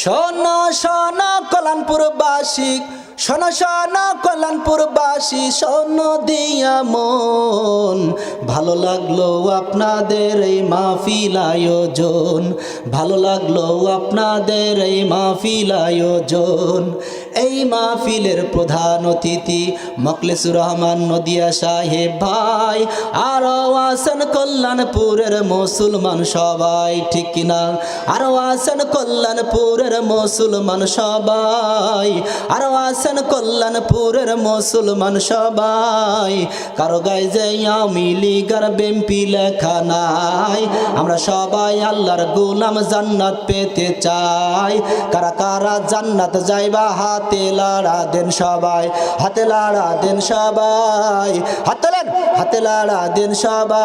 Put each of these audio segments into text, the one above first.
শোন শোন, কল্যাণপুরবাসী, শোন শোন, কল্যাণপুরবাসী, শোন, দিয়া মন। ভালো লাগল আপনাদের এই মাহফিল আয়োজন। ভালো লাগল আপনাদের এই মাহফিল আয়োজন। এই মাহফিলের প্রধান অতিথি মকলেসুর রহমান নদিয়া সাহেব ভাই আরও আছেন কল্যাণপুরের মুসলমান সবাই, ঠিক কিনা? আরও আছেন কল্যাণপুরের মুসলমান সবাই আরও আছেন কল্যাণপুরের মুসলমান সবাই। কারও গায়ে যে আমি লিগার বেম্পি লেখা নাই, আমরা সবাই আল্লাহর গোলাম জান্নাত পেতে চাই। কারা কারা জান্নাত যাইবা হাতে লাড়া দেন সবাই, হাতে লাড়া দেন সবাই, হাতে হাতে লাড়া দেন সবাই।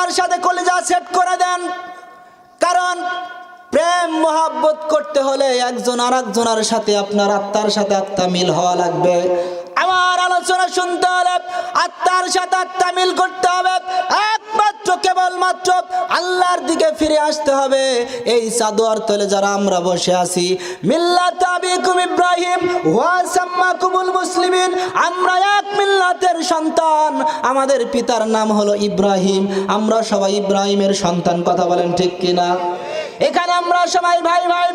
কলিজার সাথে কলেজা সেট করে দেন। কারণ প্রেম, মোহাব্বত করতে হলে একজন আর একজনের সাথে আপনার আত্মার সাথে আত্মা মিল হওয়া লাগবে। আমার আলোচনা শুনতে হলে আত্মার সাথে আত্মা মিল করতে হবে। একমাত্র কেবলমাত্র আল্লাহর দিকে ফিরে আসতে হবে। এই চাদুয়ার তলে যারা আমরা বসে আছি ইব্রাহিম মুসলিমিন, আমরা এক মিল্লাতের সন্তান। আমাদের পিতার নাম হলো ইব্রাহিম। আমরা সবাই ইব্রাহিমের সন্তান, কথা বলেন ঠিক কিনা? এখানে আমরা সবাই ভাই ভাই,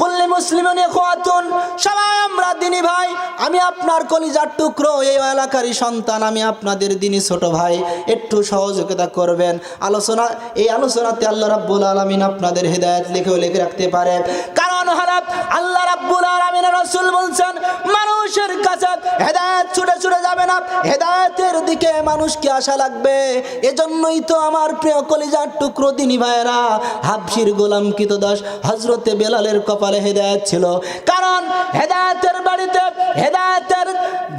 কুল্লি মুসলিমন খোয়াতুন সবাই আমরা দিনী ভাই। আমি আপনার কলিজার টুকরো, এই এলাকারই সন্তান, আমি আপনাদের দিনী ছোট ভাই। একটু সহযোগিতা করবেন। আলোচনা, এই আলোচনাতে আল্লাহ রাব্বুল আলামিন আপনাদের হেদায়েত লিখেও লিখে রাখতে পারে কারণ হলো আল্লাহ রাব্বুল আলামিন রাসূল বলছেন, মানুষের কাছে হেদায়েত ছুটে ছুটে যাবে না, হেদায়েতের দিকে মানুষকে আশা লাগবে। এজন্যই তো আমার প্রিয় কলিজার টুকরো দিনী ভাইয়েরা হাবশির গোলাম কিতদাস হজরতে বেলালের কপালে হেদায়েত ছিল। কারণ হেদায়েতের বাড়িতে হেদায়েতের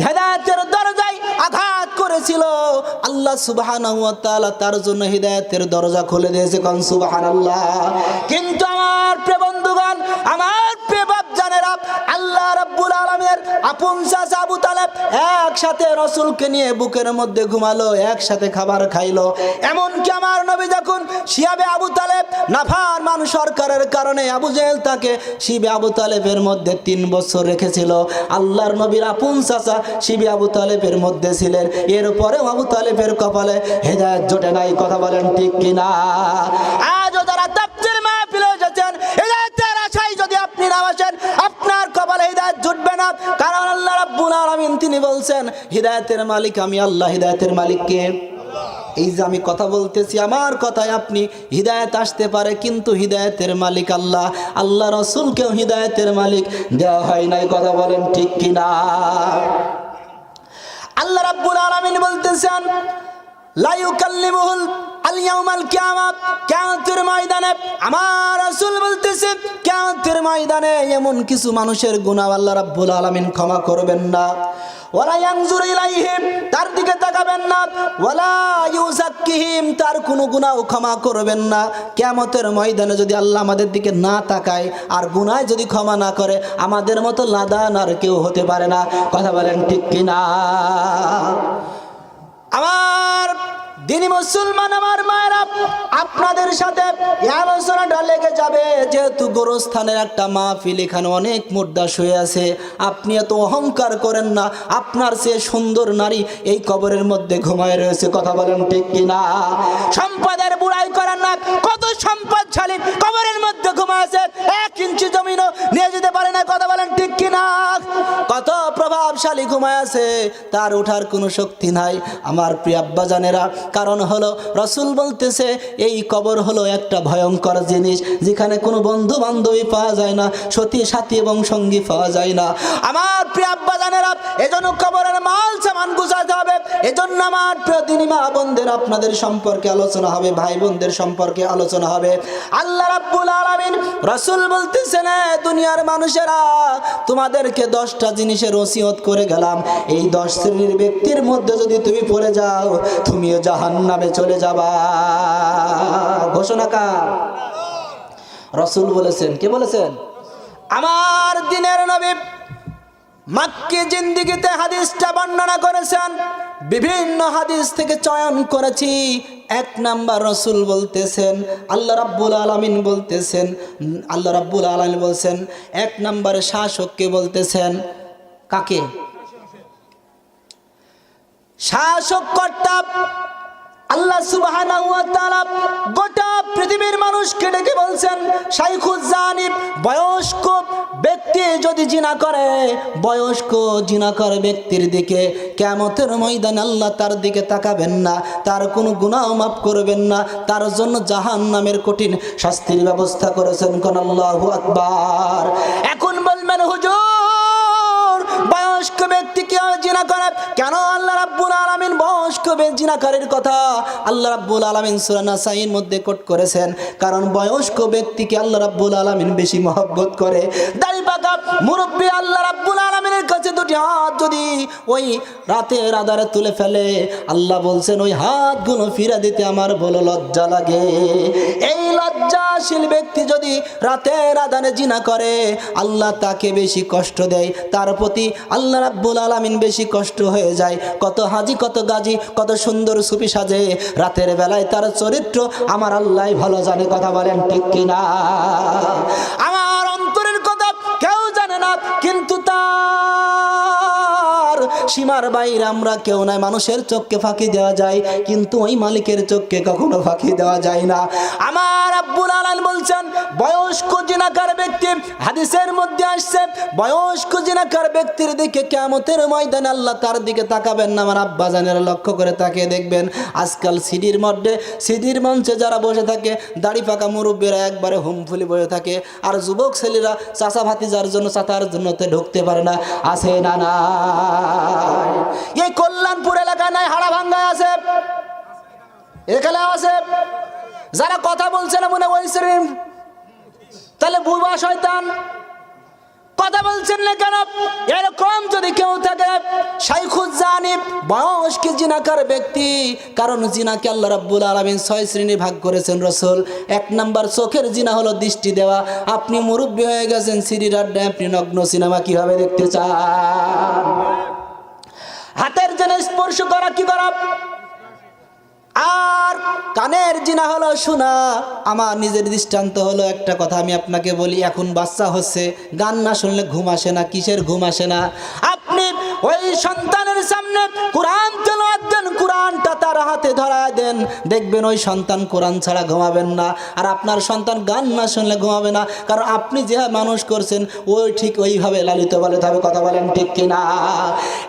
হেদায়েতের দরজায় আঘাত করেছিল। আল্লাহ সুবহান তার জন্য হৃদয়তের দরজা খুলে দিয়েছে। কন কোন সুবহানাল্লাহ। কিন্তু আমার প্রেবন্ধুগণ আমার আমার মধ্যে তিন বছর রেখেছিল। আল্লাহর নবীর আপন চাচা শিবে আবু তালেবের মধ্যে ছিলেন। এরপরেও আবু তালেবের কপালে হেদায়ত জোটে নাই, কথা বলেন ঠিক কিনা? আজও বলছেন, হৃদায়তের মালিক, আমি আল্লাহ হৃদায়তের মালিক কে এই যে আমি কথা বলতেছি, আমার কথায় আপনি হৃদায়ত আসতে পারে, কিন্তু হৃদায়তের মালিক আল্লাহ। আল্লাহ রসুলকেও হৃদায়তের মালিক দেওয়া হয় নাই, কথা বলেন ঠিক কিনা? আল্লাহ রাব্বুল আলামিন বলতেছেন আমার বলতেছে এমন কিছু মানুষের গুনাহ আল্লাহ রাব্বুল আলামিন ক্ষমা করবেন না। ইয়ানজুর ইলাইহিম, তার দিকে তাকাবেন না। ওয়ালা ইউজাক্কিহিম তার কোনো গুনাহ ক্ষমা করবেন না। কিয়ামতের ময়দানে যদি আল্লাহ আমাদের দিকে না তাকায়, আর গুনায় যদি ক্ষমা না করে, আমাদের মতো লাদান আর কেউ হতে পারে না। কথা বলেন ঠিক কিনা? আমার দিনী মুসলমান আমার মায়েরা, আপনাদের সাথে আলোচনাটা লেগে যাবে। যেহেতু গোরস্থানের একটা মাহফিল এখানে অনেক মুদ্রা শুয়ে আছে, আপনি এত অহংকার করেন না। আপনার সে সুন্দর নারী এই কবরের মধ্যে ঘুমায় রয়েছে, কথা বলেন ঠিক কিনা? সম্পদের প্রভাবশালী ঘুমায় আছে তার ওঠার কোনো শক্তি নাই। আমার প্রিয় আব্বাজানেরা, কারণ হলো রসুল বলতেছে, এই কবর হলো একটা ভয়ঙ্কর জিনিস, যেখানে কোনো বন্ধু বান্ধবী পাওয়া যায় না, সতী, সাথী এবং সঙ্গী পাওয়া যায় না। আমার প্রিয় আব্বাজানেরা, এজন্য কবরের মাল সামান হবে এজন্য আমার প্রিয় দিনী মা বোনদের আপনাদের সম্পর্কে আলোচনা হবে, ভাই বোনদের সম্পর্কে আলোচনা হবে। আল্লাহ রাব্বুল আলামিন রাসূল বলতেছেন, "এ দুনিয়ার মানুষেরা, তোমাদেরকে দশটা জিনিসের ওসিয়ত করে গেলাম। এই দশ শ্রেণির ব্যক্তির মধ্যে যদি তুমি পড়ে যাও, তুমিও জাহান্নামে চলে যাবা। ঘোষণা কার? রসুল বলেছেন, কে বলেছেন? আমার দিনের নবী মাক্কি জিন্দিগিতে হাদিসটা বর্ণনা করেছেন বিভিন্ন হাদিস থেকে চয়ন করেছি। এক নাম্বার রসুল বলতেছেন, আল্লাহ রাব্বুল আলমিন বলতেছেন, আল্লাহ রাব্বুল আলমিন বলছেন, এক নাম্বারে শাসককে বলতেছেন, কাকে? শাসক কর্তা আল্লাহ সুবাহ গোটা পৃথিবীর মানুষকে ডেকে বলছেন? শাইখুজ জানিব বয়স্ক ব্যক্তি যদি জিনা করে, বয়স্ক জিনাকর ব্যক্তির দিকে কেমতের ময়দান আল্লাহ তার দিকে তাকাবেন না, তার কোনো গুনাহ মাফ করবেন না, তার জন্য জাহান নামের কঠিন শাস্তির ব্যবস্থা করেছেন কোন আল্লাহু আকবার। এখন বলবেন, হুজুর, বয়স্ক ব্যক্তি কি জিনা করে? কেন আল্লাহ রাব্বুল বয়স্ক জিনাকারীর কথা আল্লাহ রাব্বুল আলামিন সূরা নাসাইর মধ্যে কোট করেছেন। কারণ বয়স্ক ব্যক্তিকে আল্লাহ রাব্বুল আলামিন বেশি মহব্বত করে। দাড়ি পাকা মুরব্বী আল্লাহ রাব্বুল আলামিনের কাছে দুটি হাত যদি ওই রাতের আধারে তুলে ফেলে, আল্লাহ বলছেন, ওই হাতগুলো ফিরা দিতে আমার বলো লজ্জা লাগে। এই লজ্জাশীল ব্যক্তি যদি রাতের আদানে জিনা করে, আল্লাহ তাকে বেশি কষ্ট দেয়। তার প্রতি আল্লাহ রাব্বুল আলামিন বেশি কষ্ট হয়ে যায়। কত হাজি, কত গাজি, কত সুন্দর সুপি সাজে। রাতের বেলায় তার চরিত্র আমার আল্লাহ ভালো জানে, কথা বলেন ঠিক কিনা? আমার সীমার বাইরে আমরা কেউ নাই, মানুষের চোখকে ফাঁকি দেওয়া যায়, কিন্তু ওই মালিকের চোখকে কখনো ফাঁকি দেওয়া যায় না। আমার আব্বুল আলাল বলছেন, বয়স্ক জিনাকার ব্যক্তি, হাদিসের মধ্যে আসছে, বয়স্ক জিনাকার ব্যক্তির দিকে কেমতের ময়দানে আল্লাহ তার দিকে তাকাবেন না। আমার আব্বা জানের লক্ষ্য করে তাকিয়ে দেখবেন, আজকাল সিডির মধ্যে, সিডির মঞ্চে যারা বসে থাকে, দাড়ি পাকা মুরব্বীরা একবারে হুমফুলি বসে থাকে, আর যুবক ছেলেরা চাচা ভাতিজার জন্য চাতার জন্য ঢুকতে পারে না। আছে না না? এই কল্যাণপুর এলাকায় নাই হাড়া ভাঙ্গায় আছে। এখানে আছে। যারা কথা বলছে না মনে ওই শ্রেণির। তাহলে বুবা শয়তান। কথা বলছেন না কেন? এরকম যদি কেউ থাকে শাইখুজ জানিব বয়স্ক জিনাকার ব্যক্তি, কারণ জিনাকে আল্লাহ রাব্বুল আলামিন ছয় শ্রেণি ভাগ করেছেন রসুল। এক নাম্বার চোখের জিনা হলো দৃষ্টি দেওয়া। আপনি মুরব্বী হয়ে গেছেন, সিঁড়ির আড্ডায় আপনি নগ্ন সিনেমা কীভাবে দেখতে চান? হাতের জন্য স্পর্শ করা কি করা? আর কানের জিনা হলো শোনা। আমার নিজের দৃষ্টান্ত হলো একটা কথা আমি আপনাকে বলি, এখন বাচ্চা হচ্ছে, গান না শুনলে ঘুম আসে না, কিসের ঘুম আসে না? আপনি ওই সন্তানের সামনে কোরআন তার হাতে ধরা দেন। দেখবেন ওই সন্তান কোরআন ছাড়া ঘুমাবেন না। আর আপনার সন্তান গান না শুনলে ঘুমাবে না। কারণ আপনি যে মানুষ করছেন, ওই ঠিক ওইভাবে লালিত পালিত হবে কথা বলেন ঠিক কিনা?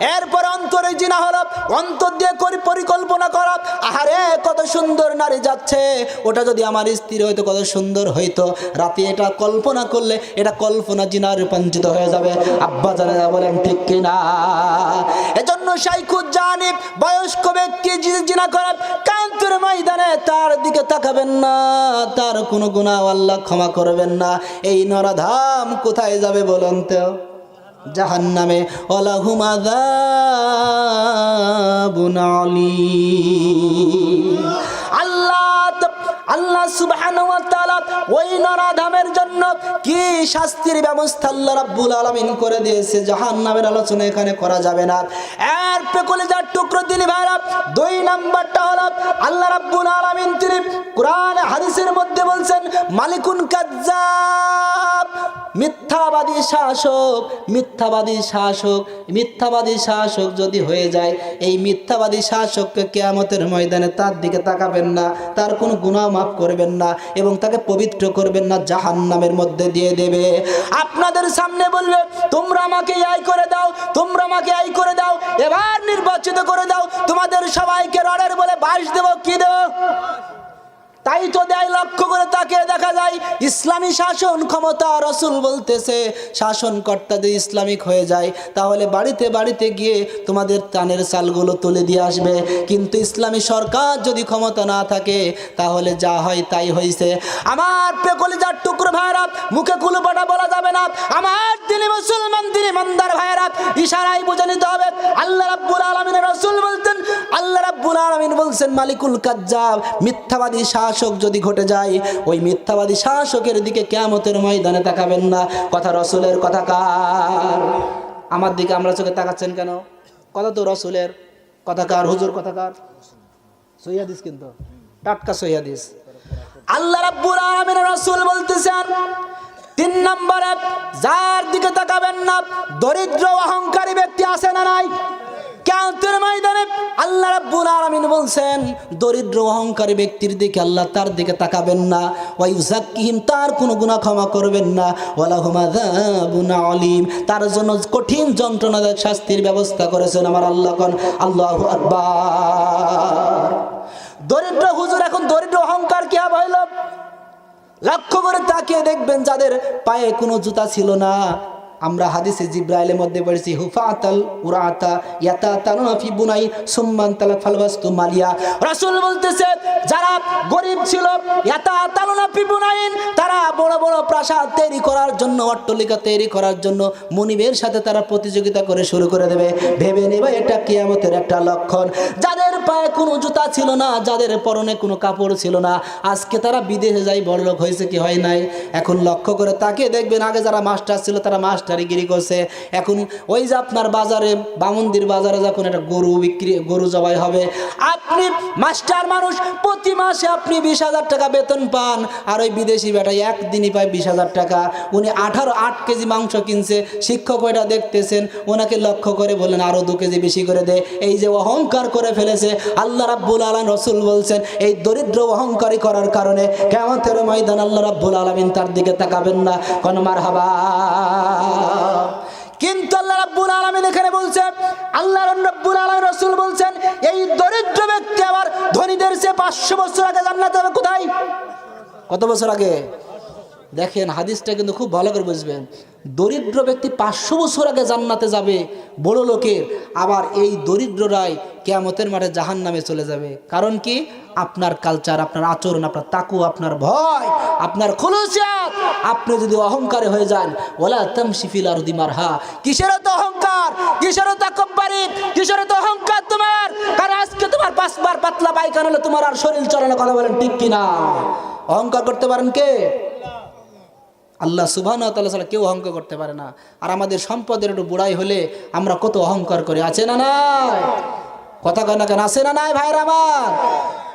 এরপর অন্তরে জিনা হলো, অন্তর দিয়ে করি পরিকল্পনা করা। আহারে, কত সুন্দর নারী যাচ্ছে। ওটা যদি আমার স্ত্রী হইতো, কত সুন্দর হইতো। রাতে এটা কল্পনা করলে এটা কল্পনা জিনা রূপান্তরিত হয়ে যাবে। আব্বা জানেরা বলেন ঠিক কিনা? এজন্য শাইখুজ জানিব বয়স্ক ব্যক্তি জি- জিনা করেন কান্তুর ময়দানে তার দিকে তাকাবেন না, তার কোনো গুণা আল্লাহ ক্ষমা করবেন না। এই নরাধাম কোথায় যাবে বলুন তো? জাহান নামে। আল্লাহ আল্লাহ তাআলা ওই নরাধামের জন্য কি শাস্তির ব্যবস্থা আল্লাহ রাব্বুল আলামিন করে দিয়েছে? জাহান্নামের আলোচনা এখানে করা যাবে না। এর পেকলে যার টুকরো দিলি ভাইরা, দুই নাম্বারটা হলো আল্লাহ রাব্বুল আলামিন তিনি কোরআন, হাদিসের মধ্যে বলছেন, মালিকুন কাজ্জাব, মিথ্যাবাদী শাসক মিথ্যাবাদী শাসক মিথ্যাবাদী শাসক যদি হয়ে যায়, এই মিথ্যাবাদী শাসককে কেয়ামতের ময়দানে তার দিকে তাকাবেন না, তার কোনো গুনাহ মাফ করবেন না এবং তাকে পবিত্র করবেন না জাহান নামের মধ্যে দিয়ে দেবে। আপনাদের সামনে বলবে, তোমরা আমাকে এই করে দাও, তোমরা আমাকে এই করে দাও, এবার নির্বাচিত করে দাও, তোমাদের সবাইকে রডের বলে বাস দেবো, কি দেবো? তাই তো দেয় লক্ষ্য করে তাকে দেখা যায়, ইসলামী শাসন ক্ষমতা রসুল বলতেছে শাসনকর্তা যদি ইসলামিক হয়ে যায়। তাহলে বাড়িতে বাড়িতে গিয়ে তোমাদের টানের চালগুলো তুলে দিয়ে আসবে। কিন্তু ইসলামী সরকার যদি ক্ষমতা না থাকে, তাহলে যা হয় তাই হয়েছে আমার পেকলিজার টুকরো ভাইরা মুখে কুলুপাটা বলা যাবে না। আমার দিনী মুসলমান দিনী মন্দার ভাইরা ইশারায় বুঝে নিতে হবে। আল্লাহ রাব্বুল আলামিনের রাসূল বলতেন রাব্বুল আলামিন বলছেন, মালিকুল কাজ্জাব, মিথ্যাবাদী শাসক যদি ঘটে যায়, ওই মিথ্যাবাদী শাসকের দিকে কেয়ামতের ময়দানে তাকাবেন না। কথা রসুলের, কথা কার? আমার দিকে আমরা চোখে তাকাচ্ছেন কেন? কথা তো রসুলের, কথা কার? হুজুর, কথা কার? সৈয়াদিস কিন্তু। টাটকা সৈয়াদিস আল্লাহ রাব্বুল আলামিনের রাসূল বলতেছেন, তিন নম্বরে, যার দিকে তাকাবেন না, দরিদ্র অহংকারী ব্যক্তি আছে না নাই? কেয়ামতের ময়দানে আল্লাহ রাব্বুল আলামিন বলছেন, দরিদ্র অহংকারী ব্যক্তির দিকে আল্লাহ তার দিকে তাকাবেন না। ওয়াই জাক্কিহিম তার কোনো গুনাহ ক্ষমা করবেন না। ওয়ালাহুম আযাবুন আলীম, তার জন্য কঠিন যন্ত্রণাদায়ক শাস্তির ব্যবস্থা করেছেন আমার আল্লাহ কোন আল্লাহু আকবার। দরিদ্র হুজুর, এখন দরিদ্র অহংকার কি হইল? লক্ষ্য করে তাকিয়ে দেখবেন, যাদের পায়ে কোনো জুতা ছিল না। আমরা হাদিসে জিব্রাইলের মধ্যে পড়েছি, হুফাতাল উরাতা ইয়াতা তানুফি বুনাই সুম্মান তালা ফালবাস্তু মালিয়া। রাসূল বলতেছে, যারা গরিব ছিল ইয়াতা তানুফি বুনাইন, তারা বড় বড় প্রাসাদ তৈরি করার জন্য, অট্টালিকা তৈরি করার জন্য মনিবের সাথে তারা প্রতিযোগিতা করে শুরু করে দেবে। ভেবে নেবে এটা কিয়ামতের একটা লক্ষণ। যাদের পায়ে কোনো জুতা ছিল না, যাদের পরনে কোনো কাপড় ছিল না, আজকে তারা বিদেশে যাই বড়লোক হয়েছে কি হয় নাই? এখন লক্ষ্য করে তাকে দেখবেন, আগে যারা মাস্টার ছিল, তারা মাস্টারিগিরি করছে। এখন ওই যে আপনার বাজারে, বামন্দির বাজারে যখন একটা গরু বিক্রি, গরু জবাই হবে, আপনি মাস্টার মানুষ, প্রতি মাসে আপনি বিশ হাজার টাকা বেতন পান। আর ওই বিদেশি বেটা একদিনই পায় বিশ হাজার টাকা। উনি আঠারো, আট কেজি মাংস কিনছে, শিক্ষক ওইটা দেখতেছেন, ওনাকে লক্ষ্য করে বলেন আরও দু কেজি বেশি করে দে। এই যে অহংকার করে ফেলেছে, আল্লাহ রাব্বুল আলম রসুল বলছেন, এই দরিদ্র অহংকারী করার কারণে কেমতের ময়দান আল্লাহ রাব্বুল আলমিন তার দিকে তাকাবেন না। কোন মার হাবা কিন্তু আল্লাহ রাব্বুল আলামিন এখানে বলছেন আল্লাহ রাব্বুল আলামিন রাসূল বলছেন, এই দরিদ্র ব্যক্তি আবার ধনীদের চেয়ে পাঁচশো বছর আগে জান্নাতে যাবে কোথায়? কত বছর আগে? দেখেন হাদিসটা কিন্তু খুব ভালো করে বুঝবেন। দরিদ্র ব্যক্তি পাঁচশো বছর আগে জান্নাতে যাবে, বড় লোকের। আবার এই দরিদ্ররাই কেয়ামতের মাঠে জাহান নামে চলে যাবে। কারণ কি? আপনার কালচার আপনার আচরণ, আপনার তাকু, আপনার ভয়, আপনার খলুসাত আপনি যদি অহংকারে হয়ে যান ওলা তামসিফিল আর দিমার হা কিসের তো অহংকার? কিসের তাকব্বারি কিসের তো অহংকার তোমার? কারণ আজকে তোমার পাঁচবার পাতলা পায়খানা হলে তোমার আর শরীর চলনে কথা বলেন ঠিক কিনা? অহংকার করতে পারেন কে? আল্লাহ সুবাহ ছাড়া কেউ অহংকার করতে পারে না। আর আমাদের সম্পদের একটু বুড়াই হলে আমরা কত অহংকার করি, আছে না নাই? কথা কেন কেন, আছে না নাই ভাইরা আমার?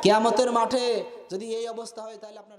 কেয়ামতের মাঠে যদি এই অবস্থা হয়, তাহলে আপনার